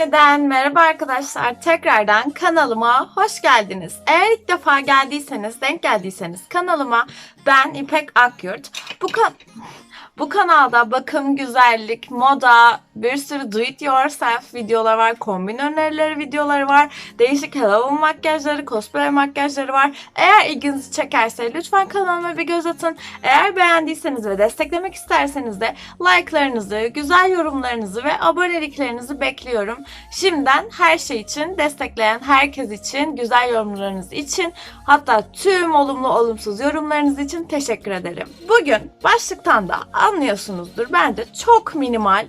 Yeniden merhaba arkadaşlar. Tekrardan kanalıma hoş geldiniz. Eğer ilk defa geldiyseniz, denk geldiyseniz kanalıma ben İpek Akyurt. Bu kan bu kanalda bakım, güzellik, moda, bir sürü do it yourself videolar var, kombin önerileri videoları var, değişik Halloween makyajları, cosplay makyajları var. Eğer ilginizi çekerse lütfen kanalıma bir göz atın. Eğer beğendiyseniz ve desteklemek isterseniz de like'larınızı, güzel yorumlarınızı ve aboneliklerinizi bekliyorum. Şimdiden her şey için, destekleyen herkes için, güzel yorumlarınız için, hatta tüm olumlu olumsuz yorumlarınız için teşekkür ederim. Bugün başlıktan da anlıyorsunuzdur. Ben de çok minimal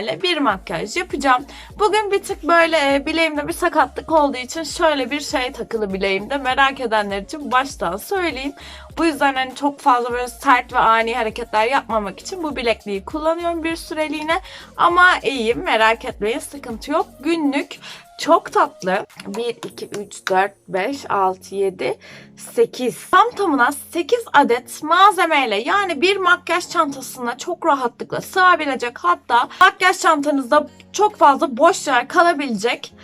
ürünlerle bir makyaj yapacağım. Bugün bir tık böyle e, bileğimde bir sakatlık olduğu için şöyle bir şey takılı bileğimde. Merak edenler için baştan söyleyeyim. Bu yüzden hani çok fazla böyle sert ve ani hareketler yapmamak için bu bilekliği kullanıyorum bir süreliğine. Ama iyiyim merak etmeyin sıkıntı yok. Günlük çok tatlı. 1, 2, 3, 4, 5, 6, 7, 8. Tam tamına 8 adet malzemeyle yani bir makyaj çantasına çok rahatlıkla sığabilecek hatta makyaj çantanızda çok fazla boş yer kalabilecek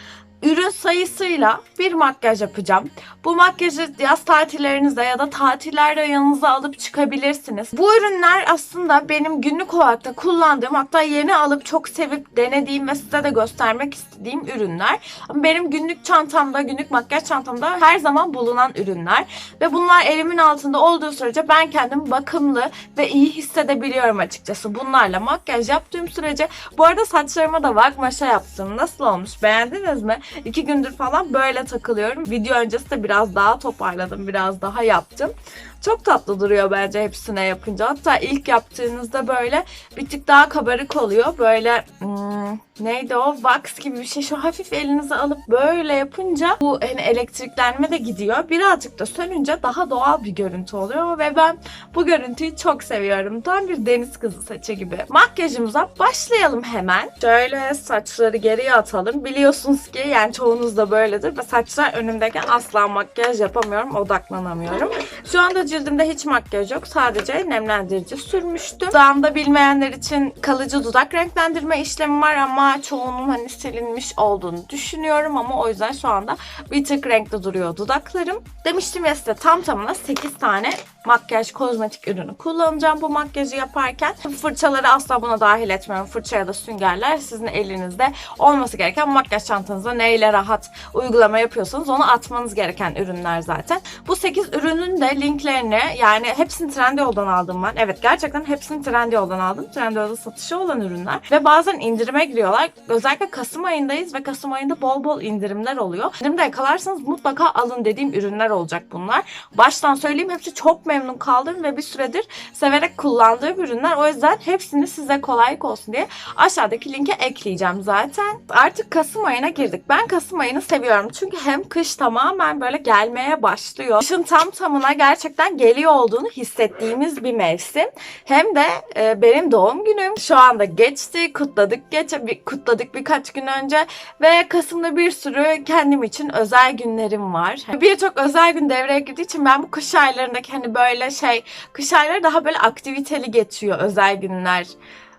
ürün sayısıyla bir makyaj yapacağım. Bu makyajı yaz tatillerinizde ya da tatillerde yanınıza alıp çıkabilirsiniz. Bu ürünler aslında benim günlük olarak da kullandığım hatta yeni alıp çok sevip denediğim ve size de göstermek istediğim ürünler. Benim günlük çantamda, günlük makyaj çantamda her zaman bulunan ürünler. Ve bunlar elimin altında olduğu sürece ben kendimi bakımlı ve iyi hissedebiliyorum açıkçası. Bunlarla makyaj yaptığım sürece. Bu arada saçlarıma da vak maşa yaptım. Nasıl olmuş? Beğendiniz mi? İki gündür falan böyle takılıyorum. Video öncesi de biraz daha toparladım. Biraz daha yaptım. Çok tatlı duruyor bence hepsine yapınca. Hatta ilk yaptığınızda böyle bir tık daha kabarık oluyor. Böyle hmm, neydi o? Wax gibi bir şey. Şu hafif elinize alıp böyle yapınca bu hani elektriklenme de gidiyor. Birazcık da sönünce daha doğal bir görüntü oluyor ve ben bu görüntüyü çok seviyorum. Tam bir deniz kızı saçı gibi. Makyajımıza başlayalım hemen. Şöyle saçları geriye atalım. Biliyorsunuz ki yani çoğunuz da böyledir ve saçlar önümdeyken asla makyaj yapamıyorum, odaklanamıyorum. Şu anda cildimde hiç makyaj yok. Sadece nemlendirici sürmüştüm. Dudağımda bilmeyenler için kalıcı dudak renklendirme işlemi var ama çoğunun hani silinmiş olduğunu düşünüyorum ama o yüzden şu anda bir tık renkli duruyor dudaklarım. Demiştim ya size tam tamına 8 tane makyaj kozmetik ürünü kullanacağım bu makyajı yaparken. Fırçaları asla buna dahil etmiyorum. Fırça ya da süngerler sizin elinizde olması gereken makyaj çantanıza neyle rahat uygulama yapıyorsanız onu atmanız gereken ürünler zaten. Bu 8 ürünün de linklerini yani hepsini Trendyol'dan aldım ben. Evet gerçekten hepsini Trendyol'dan aldım. Trendyol'da satışı olan ürünler. Ve bazen indirime giriyorlar. Özellikle Kasım ayındayız ve Kasım ayında bol bol indirimler oluyor. İndirimde yakalarsanız mutlaka alın dediğim ürünler olacak bunlar. Baştan söyleyeyim hepsi çok memnun kaldım ve bir süredir severek kullandığım ürünler. O yüzden hepsini size kolaylık olsun diye aşağıdaki linke ekleyeceğim zaten. Artık Kasım ayına girdik. Ben Kasım ayını seviyorum. Çünkü hem kış tamamen böyle gelmeye başlıyor. Kışın tam tamına gerçekten geliyor olduğunu hissettiğimiz bir mevsim. Hem de e, benim doğum günüm şu anda geçti. Kutladık geç bir, kutladık birkaç gün önce ve Kasım'da bir sürü kendim için özel günlerim var. Birçok özel gün devreye girdiği için ben bu kış aylarındaki hani böyle şey kış ayları daha böyle aktiviteli geçiyor özel günler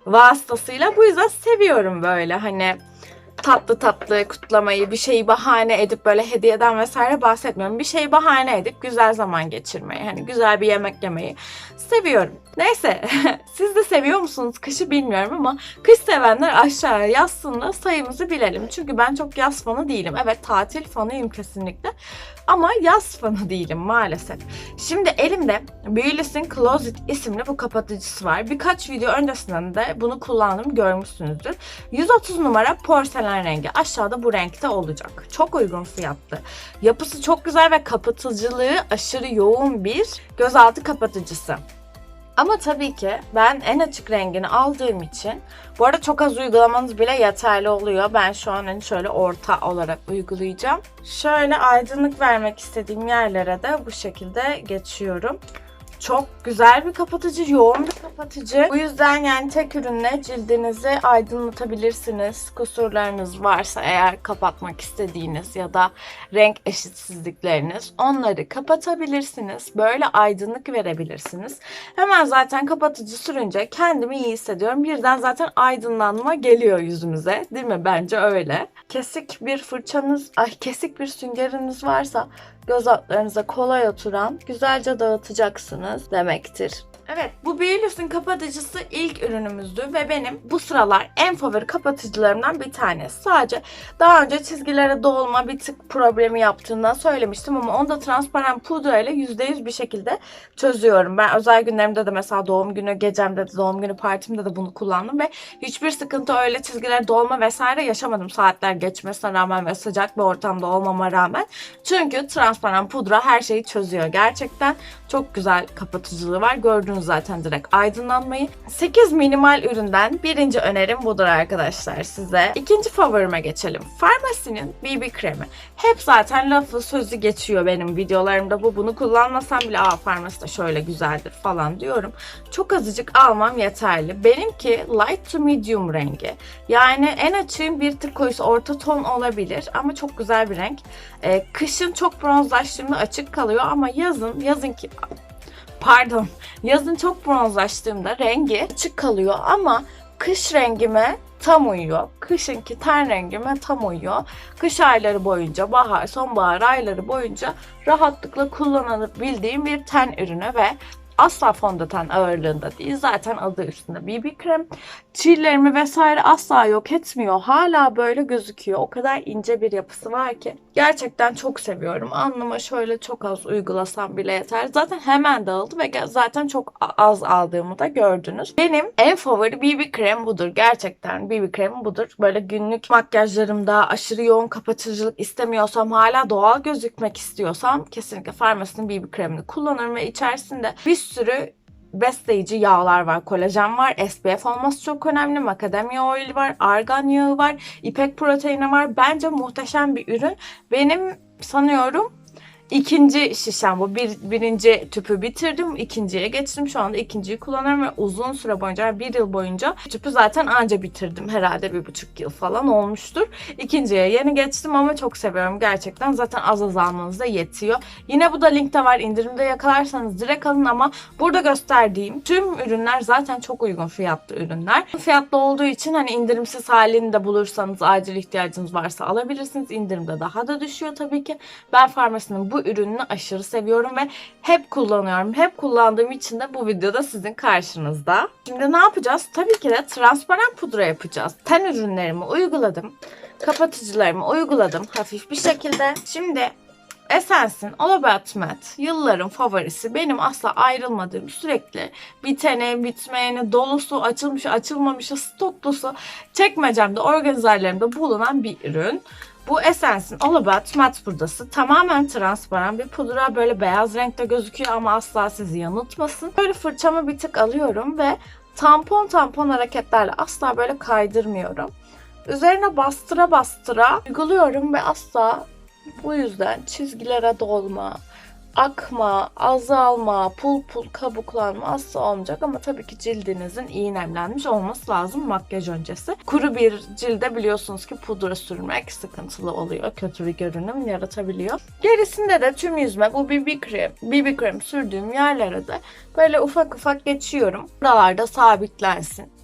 vasıtasıyla. Bu yüzden seviyorum böyle hani tatlı tatlı kutlamayı, bir şeyi bahane edip böyle hediyeden vesaire bahsetmiyorum. Bir şeyi bahane edip güzel zaman geçirmeyi, hani güzel bir yemek yemeyi seviyorum. Neyse, siz de seviyor musunuz kışı bilmiyorum ama kış sevenler aşağıya yazsınlar sayımızı bilelim. Çünkü ben çok yaz fanı değilim. Evet tatil fanıyım kesinlikle ama yaz fanı değilim maalesef. Şimdi elimde Beauty's'in Closet isimli bu kapatıcısı var. Birkaç video öncesinden de bunu kullandım görmüşsünüzdür. 130 numara porselen rengi. Aşağıda bu renkte olacak. Çok uygun fiyatlı. Yapısı çok güzel ve kapatıcılığı aşırı yoğun bir gözaltı kapatıcısı. Ama tabii ki ben en açık rengini aldığım için bu arada çok az uygulamanız bile yeterli oluyor. Ben şu an hani şöyle orta olarak uygulayacağım. Şöyle aydınlık vermek istediğim yerlere de bu şekilde geçiyorum. Çok güzel bir kapatıcı, yoğun bir kapatıcı. Bu yüzden yani tek ürünle cildinizi aydınlatabilirsiniz. Kusurlarınız varsa eğer kapatmak istediğiniz ya da renk eşitsizlikleriniz onları kapatabilirsiniz. Böyle aydınlık verebilirsiniz. Hemen zaten kapatıcı sürünce kendimi iyi hissediyorum. Birden zaten aydınlanma geliyor yüzümüze. Değil mi? Bence öyle. kesik bir fırçanız, ay kesik bir süngeriniz varsa göz altlarınıza kolay oturan güzelce dağıtacaksınız demektir. Evet bu Beauty's'in kapatıcısı ilk ürünümüzdü ve benim bu sıralar en favori kapatıcılarımdan bir tanesi. Sadece daha önce çizgilere dolma bir tık problemi yaptığından söylemiştim ama onu da transparan pudra ile %100 bir şekilde çözüyorum. Ben özel günlerimde de mesela doğum günü gecemde de doğum günü partimde de bunu kullandım ve hiçbir sıkıntı öyle çizgilere dolma vesaire yaşamadım saatler geçmesine rağmen ve sıcak bir ortamda olmama rağmen. Çünkü transparan pudra her şeyi çözüyor. Gerçekten çok güzel kapatıcılığı var. Gördüğünüz zaten direkt aydınlanmayı. 8 minimal üründen birinci önerim budur arkadaşlar size. İkinci favorime geçelim. Farmasinin BB kremi. Hep zaten lafı sözü geçiyor benim videolarımda. Bu bunu kullanmasam bile aa farmasi de şöyle güzeldir falan diyorum. Çok azıcık almam yeterli. Benimki light to medium rengi. Yani en açığım bir tık koyusu orta ton olabilir ama çok güzel bir renk. Ee, kışın çok bronzlaştığımda açık kalıyor ama yazın yazın ki pardon yazın çok bronzlaştığımda rengi açık kalıyor ama kış rengime tam uyuyor. Kışınki ten rengime tam uyuyor. Kış ayları boyunca, bahar, sonbahar ayları boyunca rahatlıkla kullanılabildiğim bir ten ürünü ve asla fondöten ağırlığında değil. Zaten adı üstünde BB krem. Çillerimi vesaire asla yok etmiyor. Hala böyle gözüküyor. O kadar ince bir yapısı var ki. Gerçekten çok seviyorum. Alnıma şöyle çok az uygulasam bile yeter. Zaten hemen dağıldı ve zaten çok az aldığımı da gördünüz. Benim en favori BB krem budur. Gerçekten BB kremi budur. Böyle günlük makyajlarımda aşırı yoğun kapatıcılık istemiyorsam hala doğal gözükmek istiyorsam kesinlikle Farmasinin BB kremini kullanırım ve içerisinde bir sürü besleyici yağlar var. Kolajen var. SPF olması çok önemli. Macadamia oil var. Argan yağı var. ipek proteini var. Bence muhteşem bir ürün. Benim sanıyorum ikinci şişem bu. Bir, birinci tüpü bitirdim. ikinciye geçtim. Şu anda ikinciyi kullanıyorum ve uzun süre boyunca bir yıl boyunca tüpü zaten anca bitirdim. Herhalde bir buçuk yıl falan olmuştur. İkinciye yeni geçtim ama çok seviyorum gerçekten. Zaten az az almanız da yetiyor. Yine bu da linkte var. İndirimde yakalarsanız direkt alın ama burada gösterdiğim tüm ürünler zaten çok uygun fiyatlı ürünler. Fiyatlı olduğu için hani indirimsiz halini de bulursanız acil ihtiyacınız varsa alabilirsiniz. İndirimde daha da düşüyor tabii ki. Ben farmasinin bu ürününü aşırı seviyorum ve hep kullanıyorum. Hep kullandığım için de bu videoda sizin karşınızda. Şimdi ne yapacağız? Tabii ki de transparan pudra yapacağız. Ten ürünlerimi uyguladım. Kapatıcılarımı uyguladım hafif bir şekilde. Şimdi Essence'in All About Matte yılların favorisi. Benim asla ayrılmadığım sürekli bitene, bitmeyeni, dolusu, açılmış, açılmamışı, stoklusu çekmecemde, organizerlerimde bulunan bir ürün. Bu Essence'in All About Matte pudası tamamen transparan bir pudra. Böyle beyaz renkte gözüküyor ama asla sizi yanıltmasın. Böyle fırçamı bir tık alıyorum ve tampon tampon hareketlerle asla böyle kaydırmıyorum. Üzerine bastıra bastıra uyguluyorum ve asla bu yüzden çizgilere dolma, akma, azalma, pul pul kabuklanma asla olmayacak ama tabii ki cildinizin iyi nemlenmiş olması lazım makyaj öncesi. Kuru bir cilde biliyorsunuz ki pudra sürmek sıkıntılı oluyor. Kötü bir görünüm yaratabiliyor. Gerisinde de tüm yüzme bu BB krem, BB krem sürdüğüm yerlere de böyle ufak ufak geçiyorum. Buralarda sabitlensin.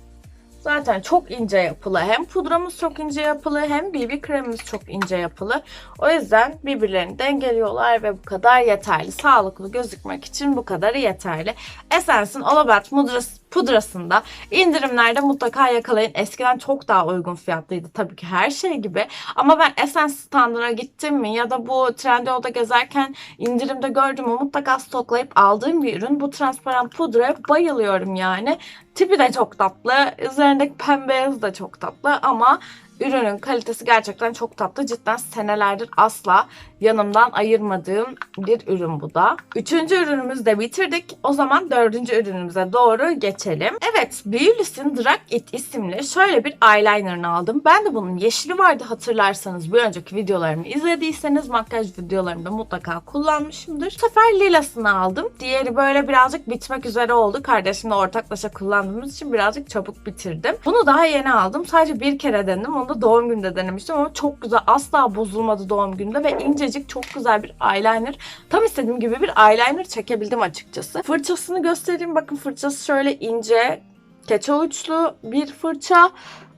Zaten çok ince yapılı. Hem pudramız çok ince yapılı hem BB kremimiz çok ince yapılı. O yüzden birbirlerini dengeliyorlar ve bu kadar yeterli. Sağlıklı gözükmek için bu kadarı yeterli. Essence'in All About pudrası, pudrasında indirimlerde mutlaka yakalayın. Eskiden çok daha uygun fiyatlıydı tabii ki her şey gibi. Ama ben Essence standına gittim mi ya da bu Trendyol'da gezerken indirimde gördüm mü mutlaka stoklayıp aldığım bir ürün. Bu transparan pudraya bayılıyorum yani. Tipi de çok tatlı. Üzerindeki pembeyaz da çok tatlı ama ürünün kalitesi gerçekten çok tatlı. Cidden senelerdir asla yanımdan ayırmadığım bir ürün bu da. Üçüncü ürünümüzü de bitirdik. O zaman dördüncü ürünümüze doğru geçelim. Evet, Beulis'in Drag It isimli şöyle bir eyelinerını aldım. Ben de bunun yeşili vardı hatırlarsanız. Bir önceki videolarımı izlediyseniz makyaj videolarımda mutlaka kullanmışımdır. Bu sefer lilasını aldım. Diğeri böyle birazcık bitmek üzere oldu. Kardeşimle ortaklaşa kullandığımız için birazcık çabuk bitirdim. Bunu daha yeni aldım. Sadece bir kere denedim. Onu da doğum gününde denemiştim ama çok güzel. Asla bozulmadı doğum gününde ve incecik çok güzel bir eyeliner. Tam istediğim gibi bir eyeliner çekebildim açıkçası. Fırçasını göstereyim. Bakın fırçası şöyle ince, keçe uçlu bir fırça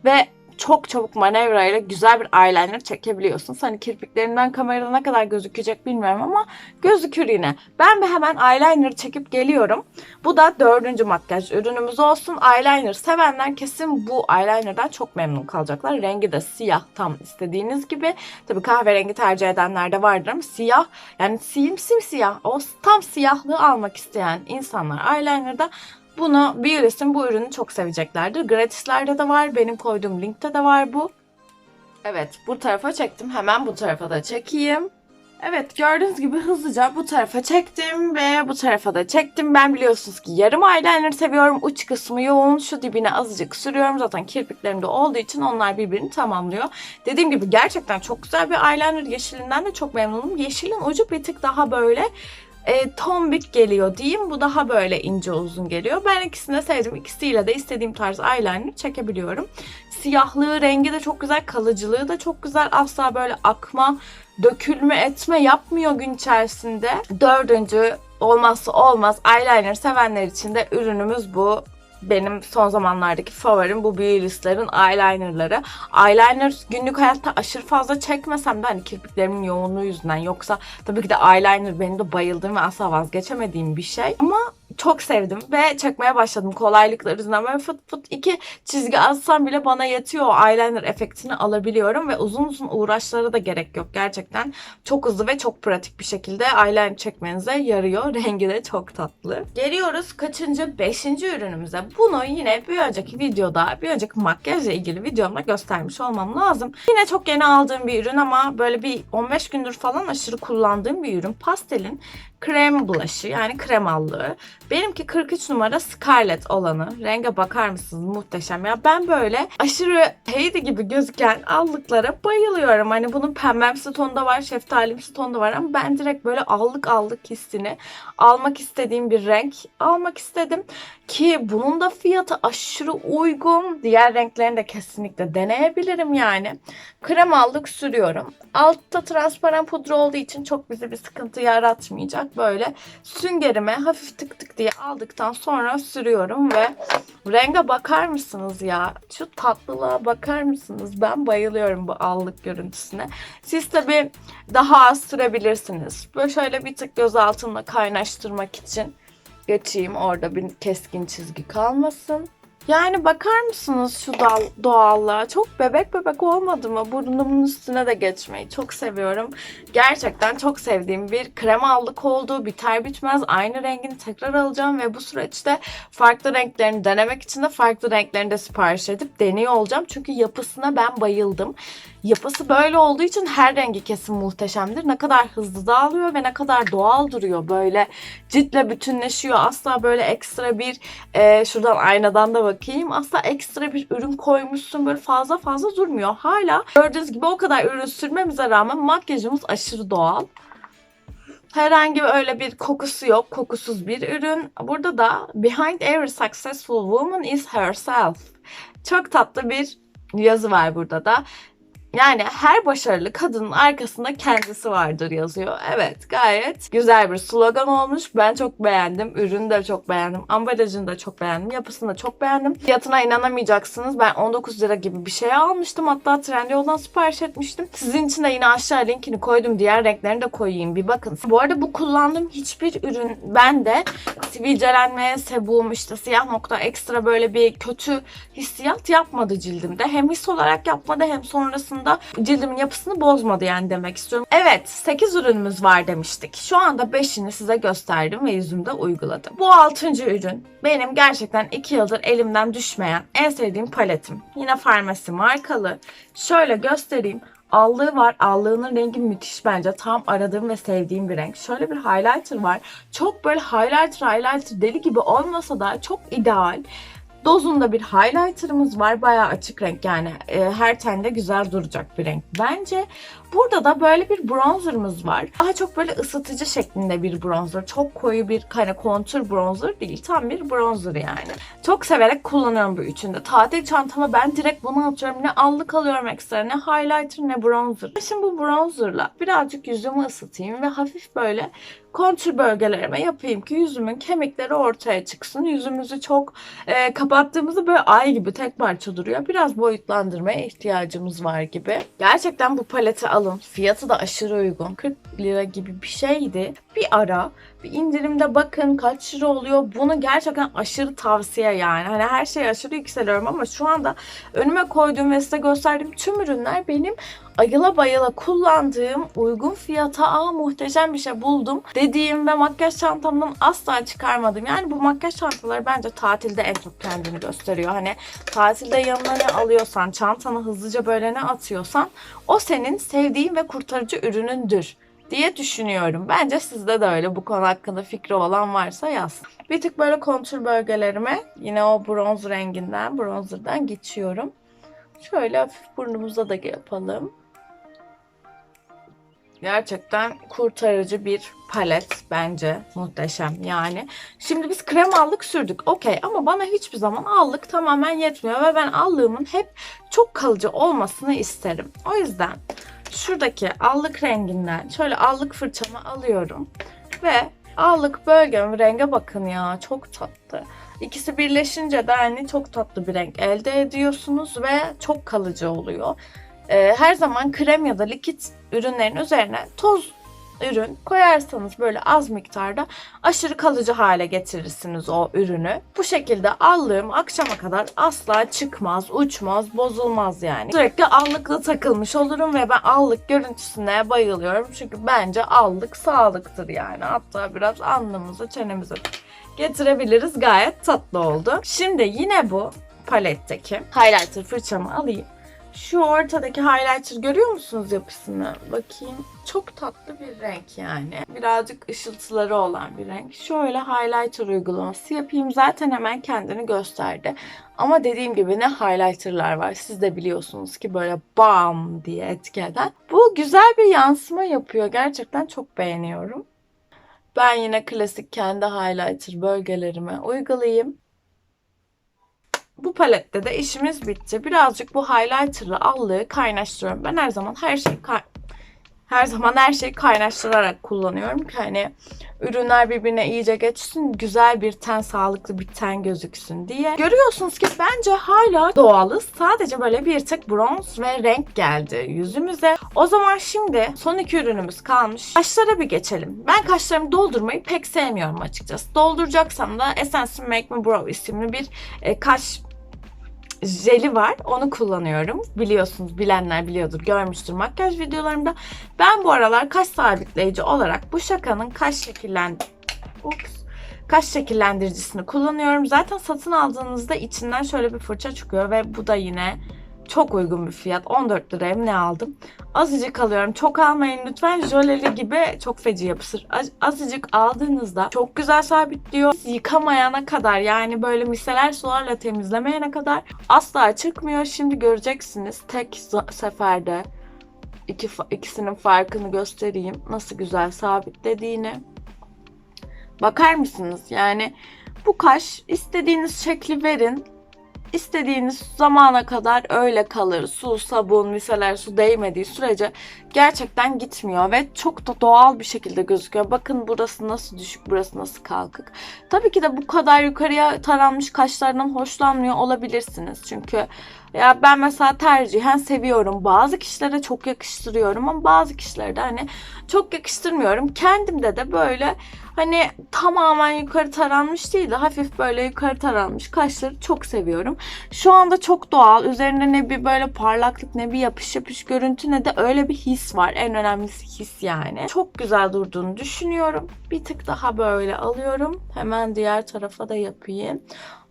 ve çok çabuk manevrayla güzel bir eyeliner çekebiliyorsun. Hani kirpiklerinden kamerada ne kadar gözükecek bilmiyorum ama gözükür yine. Ben bir hemen eyeliner çekip geliyorum. Bu da dördüncü makyaj ürünümüz olsun. Eyeliner sevenler kesin bu eyelinerden çok memnun kalacaklar. Rengi de siyah tam istediğiniz gibi. Tabii kahverengi tercih edenler de vardır ama siyah yani sim simsiyah o tam siyahlığı almak isteyen insanlar eyelinerda bunu Biolis'in bu ürünü çok seveceklerdir. Gratislerde de var. Benim koyduğum linkte de var bu. Evet bu tarafa çektim. Hemen bu tarafa da çekeyim. Evet gördüğünüz gibi hızlıca bu tarafa çektim ve bu tarafa da çektim. Ben biliyorsunuz ki yarım eyeliner seviyorum. Uç kısmı yoğun. Şu dibine azıcık sürüyorum. Zaten kirpiklerimde olduğu için onlar birbirini tamamlıyor. Dediğim gibi gerçekten çok güzel bir eyeliner. Yeşilinden de çok memnunum. Yeşilin ucu bir tık daha böyle e, tombik geliyor diyeyim. Bu daha böyle ince uzun geliyor. Ben ikisini de sevdim. İkisiyle de istediğim tarz eyeliner çekebiliyorum. Siyahlığı, rengi de çok güzel. Kalıcılığı da çok güzel. Asla böyle akma, dökülme etme yapmıyor gün içerisinde. Dördüncü olmazsa olmaz eyeliner sevenler için de ürünümüz bu. Benim son zamanlardaki favorim bu Beauty's'lerin eyelinerları. Eyeliner günlük hayatta aşırı fazla çekmesem de hani kirpiklerimin yoğunluğu yüzünden yoksa tabii ki de eyeliner benim de bayıldığım ve asla vazgeçemediğim bir şey. Ama çok sevdim ve çekmeye başladım kolaylıklar yüzünden. Böyle fıt fıt iki çizgi azsam bile bana yetiyor. O eyeliner efektini alabiliyorum ve uzun uzun uğraşlara da gerek yok. Gerçekten çok hızlı ve çok pratik bir şekilde eyeliner çekmenize yarıyor. Rengi de çok tatlı. Geliyoruz kaçıncı? Beşinci ürünümüze. Bunu yine bir önceki videoda, bir önceki makyajla ilgili videomda göstermiş olmam lazım. Yine çok yeni aldığım bir ürün ama böyle bir 15 gündür falan aşırı kullandığım bir ürün. Pastel'in krem bulaşı yani krem allığı. Benimki 43 numara Scarlet olanı. Renge bakar mısınız? Muhteşem ya. Ben böyle aşırı Heidi gibi gözüken allıklara bayılıyorum. Hani bunun pembemsi tonu da var, şeftalimsi tonu da var ama ben direkt böyle allık allık hissini almak istediğim bir renk almak istedim. Ki bunun da fiyatı aşırı uygun. Diğer renklerini de kesinlikle deneyebilirim yani. Krem allık sürüyorum. Altta transparan pudra olduğu için çok bize bir sıkıntı yaratmayacak. Böyle süngerime hafif tık tık diye aldıktan sonra sürüyorum ve renge bakar mısınız ya? Şu tatlılığa bakar mısınız? Ben bayılıyorum bu allık görüntüsüne. Siz tabii daha az sürebilirsiniz. Böyle şöyle bir tık göz altında kaynaştırmak için geçeyim. Orada bir keskin çizgi kalmasın. Yani bakar mısınız şu doğallığa? Çok bebek bebek olmadı mı? Burnumun üstüne de geçmeyi çok seviyorum. Gerçekten çok sevdiğim bir krem allık oldu. Biter bitmez aynı rengini tekrar alacağım ve bu süreçte farklı renklerini denemek için de farklı renklerini de sipariş edip deniyor olacağım. Çünkü yapısına ben bayıldım. Yapısı böyle olduğu için her rengi kesin muhteşemdir. Ne kadar hızlı dağılıyor ve ne kadar doğal duruyor. Böyle ciltle bütünleşiyor. Asla böyle ekstra bir e, şuradan aynadan da bakayım. Asla ekstra bir ürün koymuşsun böyle fazla fazla durmuyor. Hala gördüğünüz gibi o kadar ürün sürmemize rağmen makyajımız aşırı doğal. Herhangi öyle bir kokusu yok. Kokusuz bir ürün. Burada da Behind every successful woman is herself. Çok tatlı bir yazı var burada da. Yani her başarılı kadının arkasında kendisi vardır yazıyor. Evet gayet güzel bir slogan olmuş. Ben çok beğendim. Ürünü de çok beğendim. Ambalajını da çok beğendim. Yapısını da çok beğendim. Fiyatına inanamayacaksınız. Ben 19 lira gibi bir şey almıştım. Hatta Trendyol'dan sipariş etmiştim. Sizin için de yine aşağı linkini koydum. Diğer renklerini de koyayım. Bir bakın. Bu arada bu kullandığım hiçbir ürün bende sivilcelenme, sebum, işte siyah nokta ekstra böyle bir kötü hissiyat yapmadı cildimde. Hem his olarak yapmadı hem sonrasında cildimin yapısını bozmadı yani demek istiyorum. Evet 8 ürünümüz var demiştik. Şu anda 5'ini size gösterdim ve yüzümde uyguladım. Bu 6. ürün benim gerçekten 2 yıldır elimden düşmeyen en sevdiğim paletim. Yine farmasi markalı. Şöyle göstereyim. Allığı var. Allığının rengi müthiş bence. Tam aradığım ve sevdiğim bir renk. Şöyle bir highlighter var. Çok böyle highlighter highlighter deli gibi olmasa da çok ideal. Dozunda bir highlighter'ımız var. Bayağı açık renk yani. E, her tende güzel duracak bir renk. Bence burada da böyle bir bronzer'ımız var. Daha çok böyle ısıtıcı şeklinde bir bronzer. Çok koyu bir hani kontur bronzer değil. Tam bir bronzer yani. Çok severek kullanıyorum bu üçünde. Tatil çantama ben direkt bunu atıyorum. Ne allık alıyorum ekstra ne highlighter ne bronzer. Şimdi bu bronzerla birazcık yüzümü ısıtayım ve hafif böyle kontur bölgelerime yapayım ki yüzümün kemikleri ortaya çıksın. Yüzümüzü çok e, Kapattığımızda böyle ay gibi tek parça duruyor. Biraz boyutlandırmaya ihtiyacımız var gibi. Gerçekten bu paleti alın. Fiyatı da aşırı uygun. 40 lira gibi bir şeydi. Bir ara bir indirimde bakın kaç lira oluyor. Bunu gerçekten aşırı tavsiye yani. Hani her şey aşırı yükseliyorum ama şu anda önüme koyduğum ve size gösterdiğim tüm ürünler benim ayıla bayıla kullandığım uygun fiyata aa muhteşem bir şey buldum dediğim ve makyaj çantamdan asla çıkarmadım. Yani bu makyaj çantaları bence tatilde en çok kendini gösteriyor. Hani tatilde yanına ne alıyorsan, çantana hızlıca böyle ne atıyorsan o senin sevdiğin ve kurtarıcı ürünündür diye düşünüyorum. Bence sizde de öyle. Bu konu hakkında fikri olan varsa yazsın. Bir tık böyle kontur bölgelerime yine o bronz renginden, bronzerdan geçiyorum. Şöyle hafif burnumuza da yapalım. Gerçekten kurtarıcı bir palet bence. Muhteşem yani. Şimdi biz krem allık sürdük. Okey ama bana hiçbir zaman allık tamamen yetmiyor ve ben allığımın hep çok kalıcı olmasını isterim. O yüzden şuradaki allık renginden şöyle allık fırçamı alıyorum ve allık bölgem renge bakın ya çok tatlı. İkisi birleşince de yani çok tatlı bir renk elde ediyorsunuz ve çok kalıcı oluyor. Ee, her zaman krem ya da likit ürünlerin üzerine toz ürün koyarsanız böyle az miktarda aşırı kalıcı hale getirirsiniz o ürünü. Bu şekilde allığım akşama kadar asla çıkmaz, uçmaz, bozulmaz yani. Sürekli allıkla takılmış olurum ve ben allık görüntüsüne bayılıyorum. Çünkü bence allık sağlıktır yani. Hatta biraz alnımızı çenemize getirebiliriz. Gayet tatlı oldu. Şimdi yine bu paletteki highlighter fırçamı alayım. Şu ortadaki highlighter görüyor musunuz yapısını? Bakayım. Çok tatlı bir renk yani. Birazcık ışıltıları olan bir renk. Şöyle highlighter uygulaması yapayım. Zaten hemen kendini gösterdi. Ama dediğim gibi ne highlighterlar var. Siz de biliyorsunuz ki böyle bam diye etki eden. Bu güzel bir yansıma yapıyor. Gerçekten çok beğeniyorum. Ben yine klasik kendi highlighter bölgelerime uygulayayım. Bu palette de işimiz bitti. Birazcık bu highlighter'lı allığı kaynaştırıyorum. Ben her zaman her şeyi her zaman her şeyi kaynaştırarak kullanıyorum ki hani ürünler birbirine iyice geçsin, güzel bir ten, sağlıklı bir ten gözüksün diye. Görüyorsunuz ki bence hala doğalız. Sadece böyle bir tık bronz ve renk geldi yüzümüze. O zaman şimdi son iki ürünümüz kalmış. Kaşlara bir geçelim. Ben kaşlarımı doldurmayı pek sevmiyorum açıkçası. Dolduracaksam da Essence Make Me Brow isimli bir e, kaş jeli var. Onu kullanıyorum. Biliyorsunuz bilenler biliyordur. Görmüştür makyaj videolarımda. Ben bu aralar kaş sabitleyici olarak bu şakanın kaş şekillen Ups. Kaş şekillendiricisini kullanıyorum. Zaten satın aldığınızda içinden şöyle bir fırça çıkıyor ve bu da yine çok uygun bir fiyat. 14 liraya ne aldım? Azıcık alıyorum. Çok almayın lütfen. Jöleli gibi çok feci yapısır. Az- Azıcık aldığınızda çok güzel sabitliyor. Yıkamayana kadar yani böyle miseler sularla temizlemeyene kadar asla çıkmıyor. Şimdi göreceksiniz tek seferde iki, ikisinin farkını göstereyim. Nasıl güzel sabitlediğini. Bakar mısınız? Yani bu kaş istediğiniz şekli verin. İstediğiniz zamana kadar öyle kalır. Su, sabun, miseler su değmediği sürece gerçekten gitmiyor ve çok da doğal bir şekilde gözüküyor. Bakın burası nasıl düşük, burası nasıl kalkık. Tabii ki de bu kadar yukarıya taranmış kaşlardan hoşlanmıyor olabilirsiniz. Çünkü ya ben mesela tercihen seviyorum. Bazı kişilere çok yakıştırıyorum ama bazı kişilere de hani çok yakıştırmıyorum. Kendimde de böyle hani tamamen yukarı taranmış değil de hafif böyle yukarı taranmış kaşları çok seviyorum. Şu anda çok doğal. Üzerinde ne bir böyle parlaklık ne bir yapış yapış görüntü ne de öyle bir his var. En önemlisi his yani. Çok güzel durduğunu düşünüyorum. Bir tık daha böyle alıyorum. Hemen diğer tarafa da yapayım.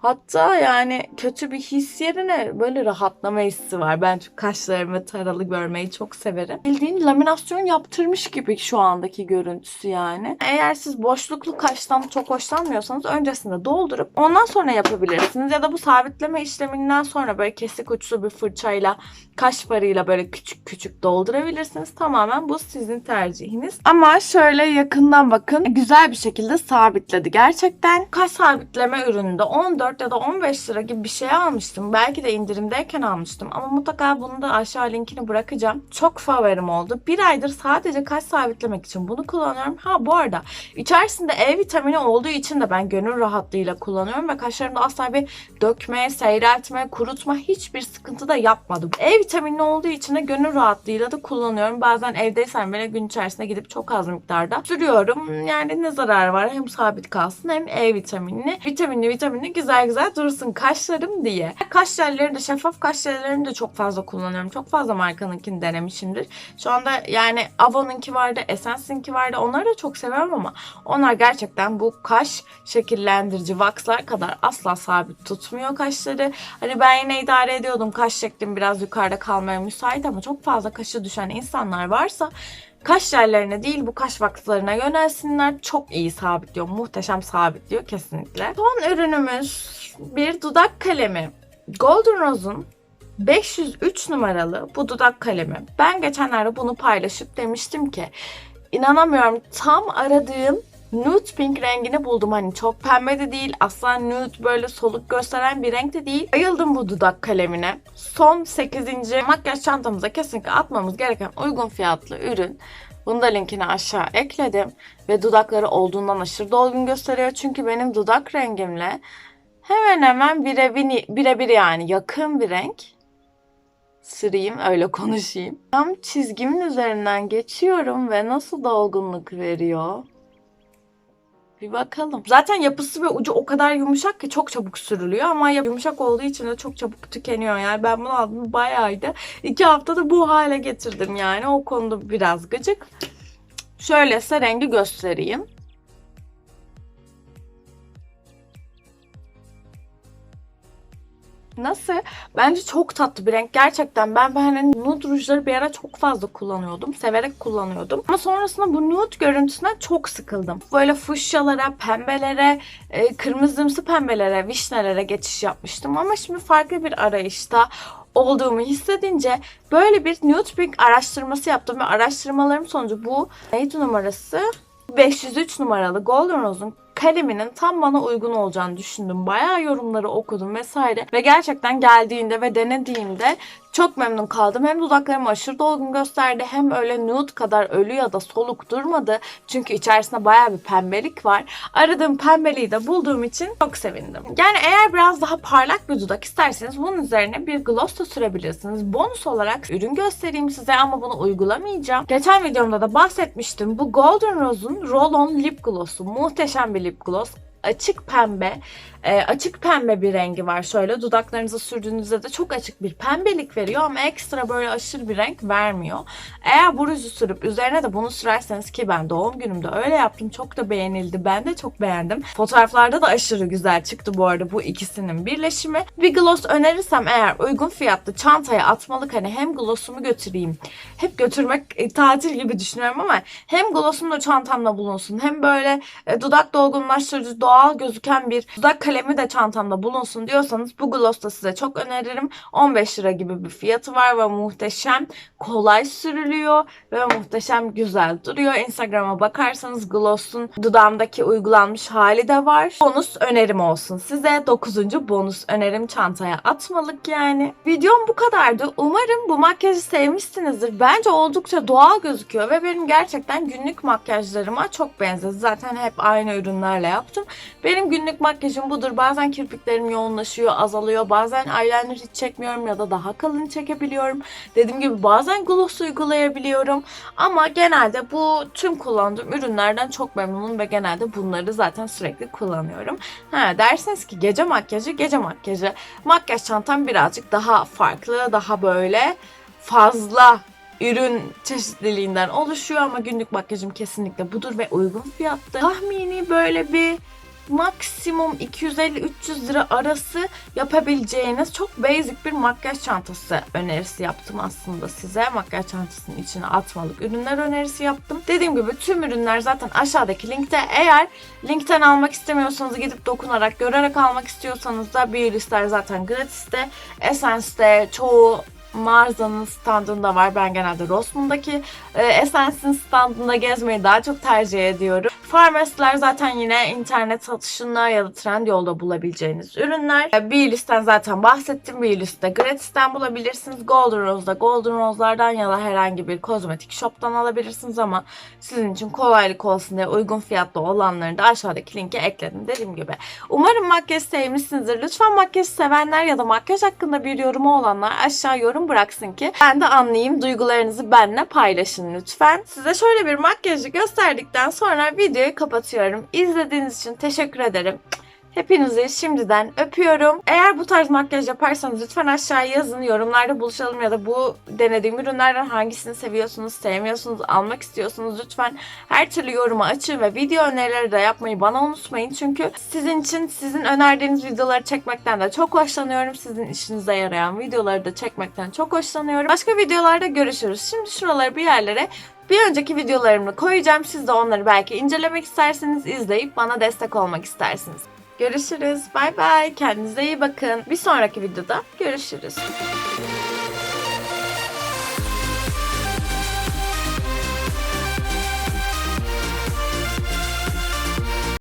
Hatta yani kötü bir his yerine böyle rahatlama hissi var. Ben çünkü kaşlarımı taralı görmeyi çok severim. Bildiğin laminasyon yaptırmış gibi şu andaki görüntüsü yani. Eğer siz boşluklu kaştan çok hoşlanmıyorsanız öncesinde doldurup ondan sonra yapabilirsiniz. Ya da bu sabitleme işleminden sonra böyle kesik uçlu bir fırçayla kaş farıyla böyle küçük küçük doldurabilirsiniz. Tamamen bu sizin tercihiniz. Ama şöyle yakından bakın. Güzel bir şekilde sabitledi. Gerçekten kaş sabitleme ürününde 14 14 ya da 15 lira gibi bir şey almıştım. Belki de indirimdeyken almıştım. Ama mutlaka bunu da aşağı linkini bırakacağım. Çok favorim oldu. Bir aydır sadece kaş sabitlemek için bunu kullanıyorum. Ha bu arada içerisinde E vitamini olduğu için de ben gönül rahatlığıyla kullanıyorum ve kaşlarımda asla bir dökme, seyreltme, kurutma hiçbir sıkıntı da yapmadım. E vitamini olduğu için de gönül rahatlığıyla da kullanıyorum. Bazen evdeysem bile gün içerisinde gidip çok az miktarda sürüyorum. Yani ne zararı var? Hem sabit kalsın hem E vitaminli. Vitaminli vitaminli güzel güzel dursun kaşlarım diye. Kaş jellerini de şeffaf kaş jellerini de çok fazla kullanıyorum. Çok fazla markanınkini denemişimdir. Şu anda yani Avon'unki vardı, Essence'inki vardı. Onları da çok seviyorum ama onlar gerçekten bu kaş şekillendirici waxlar kadar asla sabit tutmuyor kaşları. Hani ben yine idare ediyordum. Kaş şeklim biraz yukarıda kalmaya müsait ama çok fazla kaşı düşen insanlar varsa kaş jellerine değil bu kaş waxlarına yönelsinler. Çok iyi sabitliyor. Muhteşem sabitliyor kesinlikle. Son ürünümüz bir dudak kalemi. Golden Rose'un 503 numaralı bu dudak kalemi. Ben geçenlerde bunu paylaşıp demiştim ki inanamıyorum tam aradığım nude pink rengini buldum. Hani çok pembe de değil, asla nude böyle soluk gösteren bir renk de değil. Bayıldım bu dudak kalemine. Son 8. makyaj çantamıza kesinlikle atmamız gereken uygun fiyatlı ürün. Bunu da linkini aşağı ekledim. Ve dudakları olduğundan aşırı dolgun gösteriyor. Çünkü benim dudak rengimle hemen hemen birebir, birebir yani yakın bir renk. Süreyim öyle konuşayım. Tam çizgimin üzerinden geçiyorum ve nasıl dolgunluk veriyor. Bir bakalım. Zaten yapısı ve ucu o kadar yumuşak ki çok çabuk sürülüyor ama yumuşak olduğu için de çok çabuk tükeniyor. Yani ben bunu aldım bayağıydı. İki haftada bu hale getirdim yani. O konuda biraz gıcık. Şöyle size rengi göstereyim. Nasıl? Bence çok tatlı bir renk. Gerçekten ben ben nude rujları bir ara çok fazla kullanıyordum. Severek kullanıyordum. Ama sonrasında bu nude görüntüsünden çok sıkıldım. Böyle fuşyalara, pembelere, e, kırmızımsı pembelere, vişnelere geçiş yapmıştım. Ama şimdi farklı bir arayışta olduğumu hissedince böyle bir nude pink araştırması yaptım ve araştırmalarım sonucu bu neydi numarası? 503 numaralı Golden Rose'un kaleminin tam bana uygun olacağını düşündüm. Bayağı yorumları okudum vesaire. Ve gerçekten geldiğinde ve denediğimde çok memnun kaldım. Hem dudaklarımı aşırı dolgun gösterdi hem öyle nude kadar ölü ya da soluk durmadı. Çünkü içerisinde bayağı bir pembelik var. Aradığım pembeliği de bulduğum için çok sevindim. Yani eğer biraz daha parlak bir dudak isterseniz bunun üzerine bir gloss da sürebilirsiniz. Bonus olarak ürün göstereyim size ama bunu uygulamayacağım. Geçen videomda da bahsetmiştim. Bu Golden Rose'un Roll-On Lip Gloss'u. Muhteşem bir lip gloss açık pembe, e, açık pembe bir rengi var şöyle. Dudaklarınıza sürdüğünüzde de çok açık bir pembelik veriyor ama ekstra böyle aşırı bir renk vermiyor. Eğer bu ruju sürüp üzerine de bunu sürerseniz ki ben doğum günümde öyle yaptım. Çok da beğenildi. Ben de çok beğendim. Fotoğraflarda da aşırı güzel çıktı bu arada bu ikisinin birleşimi. Bir gloss önerirsem eğer uygun fiyatlı çantaya atmalık hani hem glossumu götüreyim. Hep götürmek e, tatil gibi düşünüyorum ama hem glossum da çantamda bulunsun hem böyle e, dudak dolgunlaştırıcı doğal gözüken bir dudak kalemi de çantamda bulunsun diyorsanız bu gloss da size çok öneririm. 15 lira gibi bir fiyatı var ve muhteşem kolay sürülüyor ve muhteşem güzel duruyor. Instagram'a bakarsanız gloss'un dudağımdaki uygulanmış hali de var. Bonus önerim olsun size. 9. bonus önerim çantaya atmalık yani. Videom bu kadardı. Umarım bu makyajı sevmişsinizdir. Bence oldukça doğal gözüküyor ve benim gerçekten günlük makyajlarıma çok benzedi. Zaten hep aynı ürünlerle yaptım. Benim günlük makyajım budur. Bazen kirpiklerim yoğunlaşıyor, azalıyor. Bazen eyeliner hiç çekmiyorum ya da daha kalın çekebiliyorum. Dediğim gibi bazen gloss uygulayabiliyorum. Ama genelde bu tüm kullandığım ürünlerden çok memnunum ve genelde bunları zaten sürekli kullanıyorum. Ha derseniz ki gece makyajı, gece makyajı. Makyaj çantam birazcık daha farklı, daha böyle fazla ürün çeşitliliğinden oluşuyor ama günlük makyajım kesinlikle budur ve uygun fiyatlı. Tahmini böyle bir maksimum 250-300 lira arası yapabileceğiniz çok basic bir makyaj çantası önerisi yaptım aslında size. Makyaj çantasının içine atmalık ürünler önerisi yaptım. Dediğim gibi tüm ürünler zaten aşağıdaki linkte. Eğer linkten almak istemiyorsanız gidip dokunarak, görerek almak istiyorsanız da bir listeler zaten gratiste. Essence'de çoğu mağazanın standında var. Ben genelde Rossmann'daki e, Essence'in standında gezmeyi daha çok tercih ediyorum. Farmasiler zaten yine internet satışında ya da Trendyol'da bulabileceğiniz ürünler. E, Bir listen zaten bahsettim. Bir liste gratisten bulabilirsiniz. Golden Rose'da Golden Rose'lardan ya da herhangi bir kozmetik shop'tan alabilirsiniz ama sizin için kolaylık olsun diye uygun fiyatlı olanları da aşağıdaki linke ekledim dediğim gibi. Umarım makyaj sevmişsinizdir. Lütfen makyaj sevenler ya da makyaj hakkında bir yorumu olanlar aşağı yorum bıraksın ki ben de anlayayım. Duygularınızı benimle paylaşın lütfen. Size şöyle bir makyajı gösterdikten sonra videoyu kapatıyorum. İzlediğiniz için teşekkür ederim. Hepinizi şimdiden öpüyorum. Eğer bu tarz makyaj yaparsanız lütfen aşağıya yazın. Yorumlarda buluşalım ya da bu denediğim ürünlerden hangisini seviyorsunuz, sevmiyorsunuz, almak istiyorsunuz. Lütfen her türlü yoruma açın ve video önerileri de yapmayı bana unutmayın. Çünkü sizin için sizin önerdiğiniz videoları çekmekten de çok hoşlanıyorum. Sizin işinize yarayan videoları da çekmekten çok hoşlanıyorum. Başka videolarda görüşürüz. Şimdi şuraları bir yerlere bir önceki videolarımı koyacağım. Siz de onları belki incelemek isterseniz izleyip bana destek olmak istersiniz. Görüşürüz. Bay bay. Kendinize iyi bakın. Bir sonraki videoda görüşürüz.